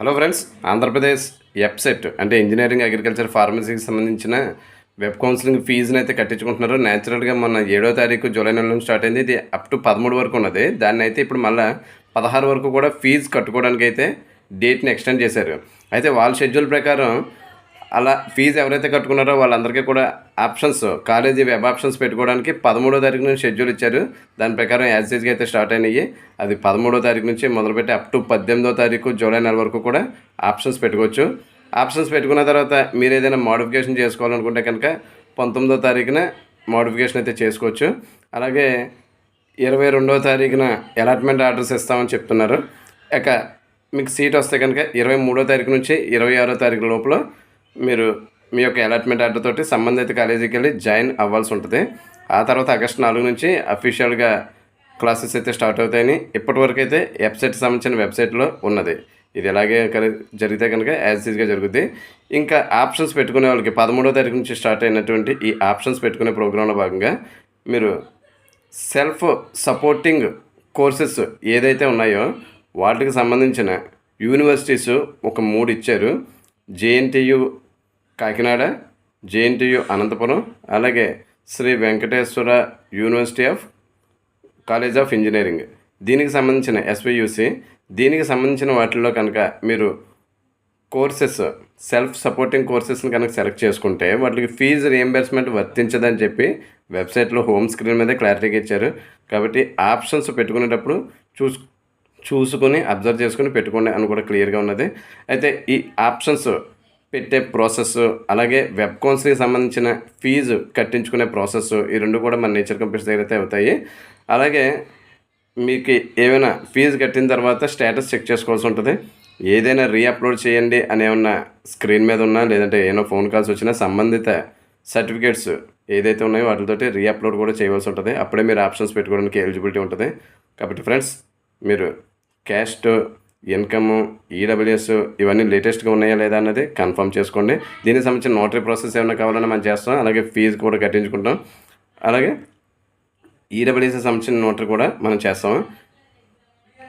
Hello friends Andhra Pradesh EAPCET అంటే engineering agriculture ఫార్మసీకి సంబంధించిన web counselling ఫీజుని అయితే కట్టించుకుంటున్నారు. న్యాచురల్గా మొన్న ఏడో తారీఖు జూలై నెల నుంచి స్టార్ట్ అయింది. ఇది అప్ టు పదమూడు వరకు ఉన్నది. దాన్ని అయితే ఇప్పుడు మళ్ళీ పదహారు వరకు కూడా ఫీజు కట్టుకోవడానికి అయితే డేట్ని ఎక్స్టెండ్ చేశారు. అయితే వాళ్ళ షెడ్యూల్ ప్రకారం అలా ఫీజు ఎవరైతే కట్టుకున్నారో వాళ్ళందరికీ కూడా ఆప్షన్స్ కాలేజీ వెబ్ ఆప్షన్స్ పెట్టుకోవడానికి పదమూడో తారీఖు నుంచి షెడ్యూల్ ఇచ్చారు. దాని ప్రకారం యాజ్గా అయితే స్టార్ట్ అయినాయి. అది పదమూడో తారీఖు నుంచి మొదలుపెట్టి అప్ టు పద్దెనిమిదో తారీఖు జూలై నెల వరకు కూడా ఆప్షన్స్ పెట్టుకోవచ్చు. ఆప్షన్స్ పెట్టుకున్న తర్వాత మీరు ఏదైనా మోడిఫికేషన్ చేసుకోవాలనుకుంటే కనుక పంతొమ్మిదో తారీఖున మోడిఫికేషన్ అయితే చేసుకోవచ్చు. అలాగే ఇరవై రెండవ తారీఖున అలాట్మెంట్ ఆర్డర్స్ ఇస్తామని చెప్తున్నారు. ఇక మీకు సీట్ వస్తే కనుక ఇరవై మూడో తారీఖు నుంచి ఇరవై ఆరో తారీఖు లోపల మీరు మీ యొక్క అలాట్మెంట్ ఆర్డర్ తోటి సంబంధిత కాలేజీకి వెళ్ళి జాయిన్ అవ్వాల్సి ఉంటుంది. ఆ తర్వాత ఆగస్టు నాలుగు నుంచి అఫీషియల్గా క్లాసెస్ అయితే స్టార్ట్ అవుతాయని ఇప్పటివరకు అయితే వెబ్సైట్ సంబంధించిన వెబ్సైట్లో ఉన్నది. ఇది ఎలాగే జరిగితే కనుక యాజ్గా జరుగుద్ది. ఇంకా ఆప్షన్స్ పెట్టుకునే వాళ్ళకి పదమూడో తారీఖు నుంచి స్టార్ట్ అయినటువంటి ఈ ఆప్షన్స్ పెట్టుకునే ప్రోగ్రాంలో భాగంగా మీరు సెల్ఫ్ సపోర్టింగ్ కోర్సెస్ ఏదైతే ఉన్నాయో వాటికి సంబంధించిన యూనివర్సిటీస్ ఒక మూడు ఇచ్చారు. జేఎన్టీయు కాకినాడ జేఎన్టీయు అనంతపురం అలాగే Sri Venkateswara university of college of engineering. దీనికి సంబంధించిన ఎస్వియుసి దీనికి సంబంధించిన వాటిల్లో కనుక మీరు కోర్సెస్ సెల్ఫ్ సపోర్టింగ్ కోర్సెస్ని కనుక సెలెక్ట్ చేసుకుంటే వాటికి ఫీజు రియంబర్స్మెంట్ వర్తించదని చెప్పి వెబ్సైట్లో హోమ్ స్క్రీన్ మీద క్లారిటీగా ఇచ్చారు. కాబట్టి ఆప్షన్స్ పెట్టుకునేటప్పుడు చూసు చూసుకొని అబ్జర్వ్ చేసుకుని పెట్టుకోండి అని కూడా క్లియర్గా ఉన్నది. అయితే ఈ ఆప్షన్స్ పెట్టే ప్రాసెస్ అలాగే వెబ్ కౌన్సిలింగ్ సంబంధించిన ఫీజు కట్టించుకునే ప్రాసెస్ ఈ రెండు కూడా మన నేచర్ కంపెనీస్ దగ్గర అయితే అవుతాయి. అలాగే మీకు ఏమైనా ఫీజు కట్టిన తర్వాత స్టేటస్ చెక్ చేసుకోవాల్సి ఉంటుంది. ఏదైనా రీఅప్లోడ్ చేయండి అని ఏమన్నా స్క్రీన్ మీద ఉన్నా లేదంటే ఏమైనా ఫోన్ కాల్స్ వచ్చినా సంబంధిత సర్టిఫికేట్స్ ఏదైతే ఉన్నాయో వాటితోటి రీఅప్లోడ్ కూడా చేయవలసి ఉంటుంది. అప్పుడే మీరు ఆప్షన్స్ పెట్టుకోవడానికి ఎలిజిబిలిటీ ఉంటుంది. కాబట్టి ఫ్రెండ్స్ మీరు క్యాస్ట్ ఇన్కమ్ ఈడబ్ల్యూఎస్ ఇవన్నీ లేటెస్ట్గా ఉన్నాయా లేదా అన్నది కన్ఫర్మ్ చేసుకోండి. దీనికి సంబంధించిన నోటరీ ప్రాసెస్ ఏమైనా కావాలన్నా మనం చేస్తాం అలాగే ఫీజు కూడా కట్టించుకుంటాం. అలాగే ఈడబ్ల్యూఎస్ సంబంధించిన నోటరీ కూడా మనం చేస్తాం.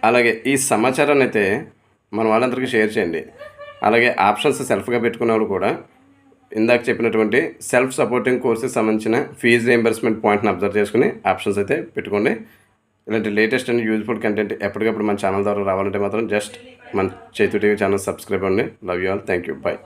అలాగే ఈ సమాచారాన్ని అయితే మన వాళ్ళందరికీ షేర్ చేయండి. అలాగే ఆప్షన్స్ సెల్ఫ్గా పెట్టుకున్నవారు కూడా ఇందాక చెప్పినటువంటి సెల్ఫ్ సపోర్టింగ్ కోర్సెస్ సంబంధించిన ఫీజు రియంబర్స్మెంట్ పాయింట్ని అబ్జర్వ్ చేసుకుని ఆప్షన్స్ అయితే పెట్టుకోండి. ఇలాంటి లేటెస్ట్ అండ్ యూజ్ఫుల్ కంటెంట్ ఎప్పటికప్పుడు మన ఛానల్ ద్వారా రావాలంటే మాత్రం జస్ట్ మన చేతు టీవీ ఛానల్ సబ్స్క్రైబ్ అండి love you all thank you bye